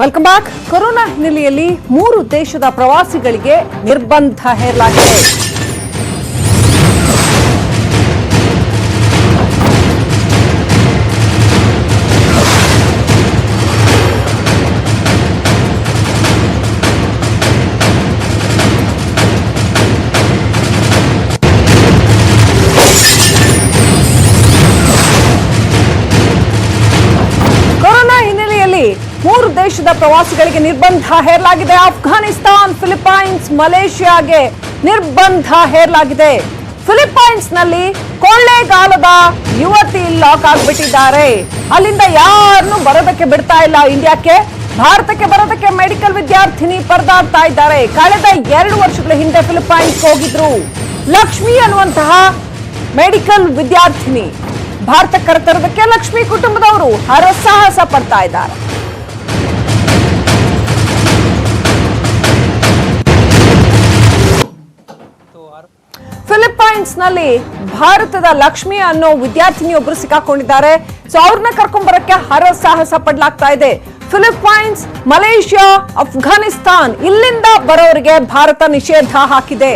Welcome back corona ಹಿನ್ನೆಲೆಯಲ್ಲಿ ಮೂರು ದೇಶದ ಪ್ರವಾಸಿಗಳಿಗೆ ನಿರ್ಬಂಧ ಹೇರಲಾಗಿದೆ. ದೇಶದ ಪ್ರವಾಸಿಗಳಿಗೆ ನಿರ್ಬಂಧ ಹೇರಲಾಗಿದೆ. ಅಫ್ಘಾನಿಸ್ತಾನ್ ಫಿಲಿಪೈನ್ಸ್ ಮಲೇಷಿಯಾಗೆ ನಿರ್ಬಂಧ ಹೇರಲಾಗಿದೆ. ಫಿಲಿಪೈನ್ಸ್ನಲ್ಲಿ ಕೊಳ್ಳೇಗಾಲದ ಯುವತಿ ಲಾಕ್ ಆಗ್ಬಿಟ್ಟಿದ್ದಾರೆ. ಅಲ್ಲಿಂದ ಯಾರನ್ನು ಬರೋದಕ್ಕೆ ಬಿಡ್ತಾ ಇಲ್ಲ ಇಂಡಿಯಾಕ್ಕೆ. ಭಾರತಕ್ಕೆ ಬರೋದಕ್ಕೆ ಮೆಡಿಕಲ್ ವಿದ್ಯಾರ್ಥಿನಿ ಪರದಾಡ್ತಾ ಇದ್ದಾರೆ. ಕಳೆದ ಎರಡು ವರ್ಷಗಳ ಹಿಂದೆ ಫಿಲಿಪೈನ್ಸ್ ಹೋಗಿದ್ರು. ಲಕ್ಷ್ಮಿ ಅನ್ನುವಂತಹ ಮೆಡಿಕಲ್ ವಿದ್ಯಾರ್ಥಿನಿ. ಭಾರತಕ್ಕೆ ಕರೆತರೋದಕ್ಕೆ ಲಕ್ಷ್ಮಿ ಕುಟುಂಬದವರು ಹರಸಾಹಸ ಪಡ್ತಾ ಇದ್ದಾರೆ. ಫಿಲಿಪೈನ್ಸ್ನಲ್ಲಿ ಭಾರತದ ಲಕ್ಷ್ಮಿ ಅನ್ನೋ ವಿದ್ಯಾರ್ಥಿನಿಯೊಬ್ರು ಸಿಕ್ಕಾಕೊಂಡಿದ್ದಾರೆ. ಸೊ ಅವ್ರನ್ನ ಕರ್ಕೊಂಡ್ ಬರಕ್ಕೆ ಹರಸಾಹಸ ಪಡ್ಲಾಗ್ತಾ ಇದೆ. ಫಿಲಿಪೈನ್ಸ್ ಮಲೇಷಿಯಾ ಅಫ್ಘಾನಿಸ್ತಾನ್ ಇಲ್ಲಿಂದ ಬರೋರಿಗೆ ಭಾರತ ನಿಷೇಧ ಹಾಕಿದೆ.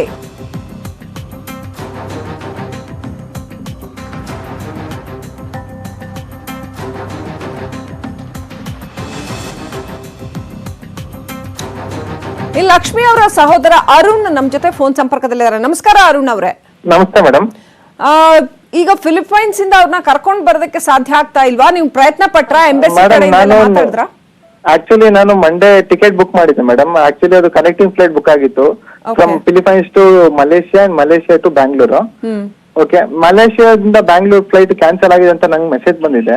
ಲಕ್ಷ್ಮಿ ಅವರ ಸಹೋದರ ಅರುಣ್ ನಮ್ಮ ಜೊತೆ ಫೋನ್ ಸಂಪರ್ಕದಲ್ಲಿದ್ದಾರೆ. ನಮಸ್ಕಾರ ಅರುಣ್ ಅವರೇ. ನಮಸ್ತೆ ಮೇಡಮ್. ಈಗ ಫಿಲಿಪೈನ್ಸ್ ಇಂದ ಅವ್ರನ್ನ ಕರ್ಕೊಂಡ್ ಬರೋದಕ್ಕೆ ಸಾಧ್ಯ ಆಗ್ತಾ ಇಲ್ವಾ? ನೀವು ಪ್ರಯತ್ನ ಪಟ್ರ? ಎಂಬೆಸಿ ಮಾತಾಡಿದ್ರ? ಆಕ್ಚುಲಿ ನಾನು ಮಂಡೇ ಟಿಕೆಟ್ ಬುಕ್ ಮಾಡಿದ್ದೆ ಮೇಡಮ್. ಆಕ್ಚುಲಿ ಅದು ಕನೆಕ್ಟಿಂಗ್ ಫ್ಲೈಟ್ ಬುಕ್ ಆಗಿತ್ತು. From Philippines to Malaysia and Malaysia to Bangalore okay ಮಲೇಷಿಯಾದಿಂದ Bangalore flight cancel ಆಗಿದೆ ಅಂತ ನಂಗೆ ಮೆಸೇಜ್ ಬಂದಿದೆ.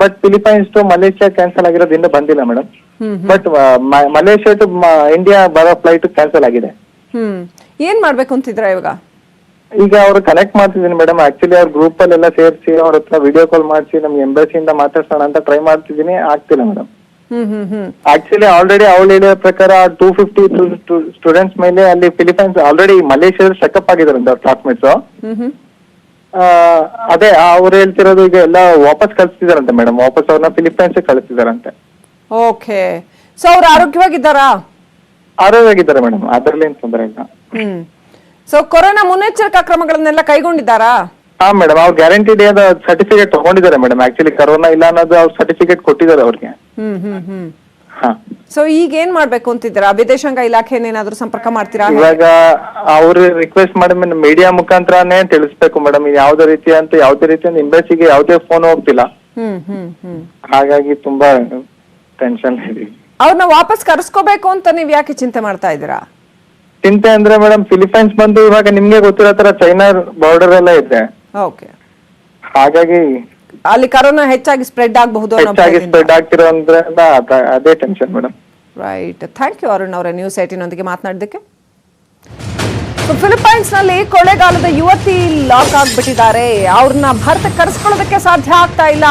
But Philippines to Malaysia cancel ಆಗಿರೋದು ಇನ್ನೂ ಬಂದಿಲ್ಲ madam. But Malaysia to India ಬರೋ ಫ್ಲೈಟ್ ಕ್ಯಾನ್ಸಲ್ ಆಗಿದೆ. ಏನ್ ಮಾಡ್ಬೇಕು ಅಂತಿದ್ರ ಇವಾಗ? ಈಗ ಅವ್ರು ಕನೆಕ್ಟ್ ಮಾಡ್ತಿದ್ದೀನಿ ಮೇಡಮ್ ಆಕ್ಚುಲಿ ಅವ್ರ ಗ್ರೂಪ್ ಅಲ್ಲೆಲ್ಲ ಸೇರಿಸಿ ಅವ್ರ ಹತ್ರ ವಿಡಿಯೋ ಕಾಲ್ ಮಾಡಿಸಿ ನಮ್ಗೆ ಎಂಬಸಿಯಿಂದ ಮಾತಾಡ್ಸೋಣ ಅಂತ ಟ್ರೈ ಮಾಡ್ತಿದ್ದೀನಿ ಆಗ್ತಿಲ್ಲ madam hmm hmm hmm. Actually already ಅವಳು ಹೇಳಿದ ಪ್ರಕಾರ ಟೂ ಫಿಫ್ಟಿ ಸ್ಟೂಡೆಂಟ್ಸ್ ಮೇಲೆ ಅಲ್ಲಿ ಫಿಲಿಪೈನ್ಸ್ ಆಲ್ರೆಡಿ ಮಲೇಷಿಯಾದ ಚೆಕಪ್ ಆಗಿದಾರಂತೆ ಅವ್ರ ಕ್ಲಾಸ್ಮೇಟ್ಸ್ ಹ್ಮ್ ಹ್ಮ್. ಅದೇ ಅವ್ರು ಹೇಳ್ತಿರೋದು ಈಗ ಎಲ್ಲ ವಾಪಸ್ ಕಳಿಸ್ತಿದಾರಂತೆ ಮೇಡಮ್ ವಾಪಸ್ ಅವ್ರನ್ನ ಫಿಲಿಪೈನ್ಸ್ ಕಳಿಸ್ತಿದಾರಂತೆ. ಓಕೆ ಸೊ ಅವ್ರು ಆರೋಗ್ಯವಾಗಿದ್ದಾರಾ? ಆರೋಗ್ಯವಾಗಿದ್ದಾರೆ ಮೇಡಮ್ ಅದರಲ್ಲಿ ಏನ್ ತೊಂದರೆ ಇಲ್ಲ. ಹ್ಮ್. ಸೊ ಕೊರೋನಾ ಮುನ್ನೆಚ್ಚರಿಕಾ ಕ್ರಮಗಳನ್ನೆಲ್ಲ ಕೈಗೊಂಡಿದ್ದಾರಾ? ಹಾ ಮೇಡಮ್ ಅವ್ರು ಗ್ಯಾರಂಟಿ ಡೇ ಅದ ಸರ್ಟಿಫಿಕೇಟ್ ತಗೊಂಡಿದ್ದಾರೆ ಮೇಡಮ್ ಆಕ್ಚುಲಿ ಕರೋನಾ ಇಲ್ಲ ಅನ್ನೋದು ಅವ್ರು ಸರ್ಟಿಫಿಕೇಟ್ ಕೊಟ್ಟಿದ್ದಾರೆ ಅವ್ರಿಗೆ. ಹ್ಮ್ ಹ್ಮ್ ಹ್ಮ್. ಹಾ. ಸೊ ಈಗ ಏನ್ ಮಾಡ್ಬೇಕು ಅಂತಿದ್ದೀರಾ? ವಿದೇಶಾಂಗ ಇಲಾಖೆ ಏನಾದ್ರು ಸಂಪರ್ಕ ಮಾಡ್ತೀರಾ? ಇವಾಗ ಅವ್ರು ರಿಕ್ವೆಸ್ಟ್ ಮಾಡಿ ಮೀಡಿಯಾ ಮುಖಾಂತರನೇ ತಿಳಿಸ್ಬೇಕು ಮೇಡಮ್ ಯಾವ್ದೇ ರೀತಿ ಅಂತ ಯಾವ್ದೇ ರೀತಿ ಎಂಬಸಿಗೆ ಯಾವ್ದೇ ಫೋನ್ ಹೋಗ್ತಿಲ್ಲ. ಹ್ಮ್ ಹ್ಮ್ ಹ್ಮ್. ಹಾಗಾಗಿ ತುಂಬಾ ಟೆನ್ಷನ್ ಇದೆ. ಅವ್ರನ್ನ ವಾಪಸ್ ಕರೆಸ್ಕೋಬೇಕು ಅಂತ ನೀವ್ ಯಾಕೆ ಚಿಂತೆ ಮಾಡ್ತಾ ಇದ್ದೀರಾ? ಚಿಂತೆ ಅಂದ್ರೆ ಮೇಡಮ್ ಫಿಲಿಪೈನ್ಸ್ ಬಂದು ಇವಾಗ ನಿಮ್ಗೆ ಗೊತ್ತಿರೋ ತರ ಚೈನಾ ಬಾರ್ಡರ್ ಎಲ್ಲ ಇದೆ. ಓಕೆ ಹಾಗಾಗಿ ಅಲ್ಲಿ ಕರೋನಾ ಹೆಚ್ಚಾಗಿ ಸ್ಪ್ರೆಡ್ ಆಗಬಹುದು ಅನ್ನೋ ಹೆಚ್ಚಾಗಿ ಸ್ಪ್ರೆಡ್ ಆಗ್ತಿರೋ ಅಂದ್ರೆ ಅದೇ tension madam right thank you Arun ಅವರೇ ನ್ಯೂಸ್ ಏಟಿನೊಂದಿಗೆ ಮಾತನಾಡಿದ್ದಕ್ಕೆ ಸೊ ಫಿಲಿಪೈನ್ಸ್ನಲ್ಲಿ ಕೊಳೆಗಾಲದ ಯುವತಿ ಲಾಕ್ ಆಗ್ಬಿಟ್ಟಿದ್ದಾರೆ. ಅವ್ರನ್ನ ಭಾರತಕ್ಕೆ ಕರೆಸ್ಕೊಳ್ಳೋದಕ್ಕೆ ಸಾಧ್ಯ ಆಗ್ತಾ ಇಲ್ಲ.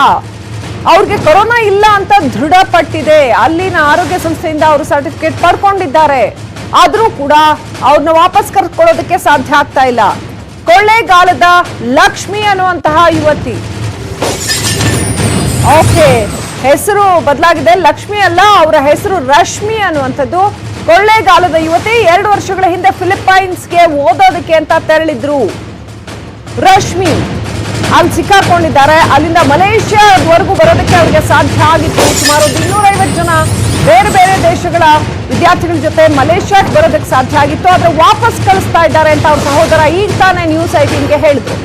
ಅವ್ರಿಗೆ ಕೊರೋನಾ ಇಲ್ಲ ಅಂತ ದೃಢಪಟ್ಟಿದೆ. ಅಲ್ಲಿನ ಆರೋಗ್ಯ ಸಂಸ್ಥೆಯಿಂದ ಅವರು ಸರ್ಟಿಫಿಕೇಟ್ ಪಡ್ಕೊಂಡಿದ್ದಾರೆ. ಆದ್ರೂ ಕೂಡ ಅವ್ರನ್ನ ವಾಪಸ್ ಕರ್ಕೊಳ್ಳೋದಕ್ಕೆ ಸಾಧ್ಯ ಆಗ್ತಾ ಇಲ್ಲ. ಕೊಳ್ಳೇಗಾಲದ ಲಕ್ಷ್ಮಿ ಅನ್ನುವಂತಹ ಯುವತಿ. ಓಕೆ, ಹೆಸರು ಬದಲಾಗಿದೆ. ಲಕ್ಷ್ಮಿ ಅಲ್ಲ, ಅವರ ಹೆಸರು ರಶ್ಮಿ ಅನ್ನುವಂಥದ್ದು. ಕೊಳ್ಳೇಗಾಲದ ಯುವತಿ ಎರಡು ವರ್ಷಗಳ ಹಿಂದೆ ಫಿಲಿಪೈನ್ಸ್ಗೆ ಓದೋದಕ್ಕೆ ಅಂತ ತೆರಳಿದ್ರು. ರಶ್ಮಿ. ಅಲ್ಲಿ ಸಿಕ್ಕಾಕೊಂಡಿದ್ದಾರೆ. ಅಲ್ಲಿಂದ ಮಲೇಷ್ಯಾದವರೆಗೂ ಬರೋದಕ್ಕೆ ಅವರಿಗೆ ಸಾಧ್ಯ ಆಗಿತ್ತು. ಸುಮಾರು ಇನ್ನೂರೈವತ್ತು ಜನ ಬೇರೆ ಬೇರೆ ದೇಶಗಳ ವಿದ್ಯಾರ್ಥಿಗಳ ಜೊತೆ ಮಲೇಷ್ಯಾಕ್ಕೆ ಬರೋದಕ್ಕೆ ಸಾಧ್ಯ ಆಗಿತ್ತು, ಆದರೆ ವಾಪಸ್ ಕಳಿಸ್ತಾ ಇದ್ದಾರೆ ಅಂತ ಅವ್ರ ಸಹೋದರ ಈಗ ತಾನೇ ನ್ಯೂಸ್ ಐಟೀನ್ಗೆ ಹೇಳಿದ್ರು.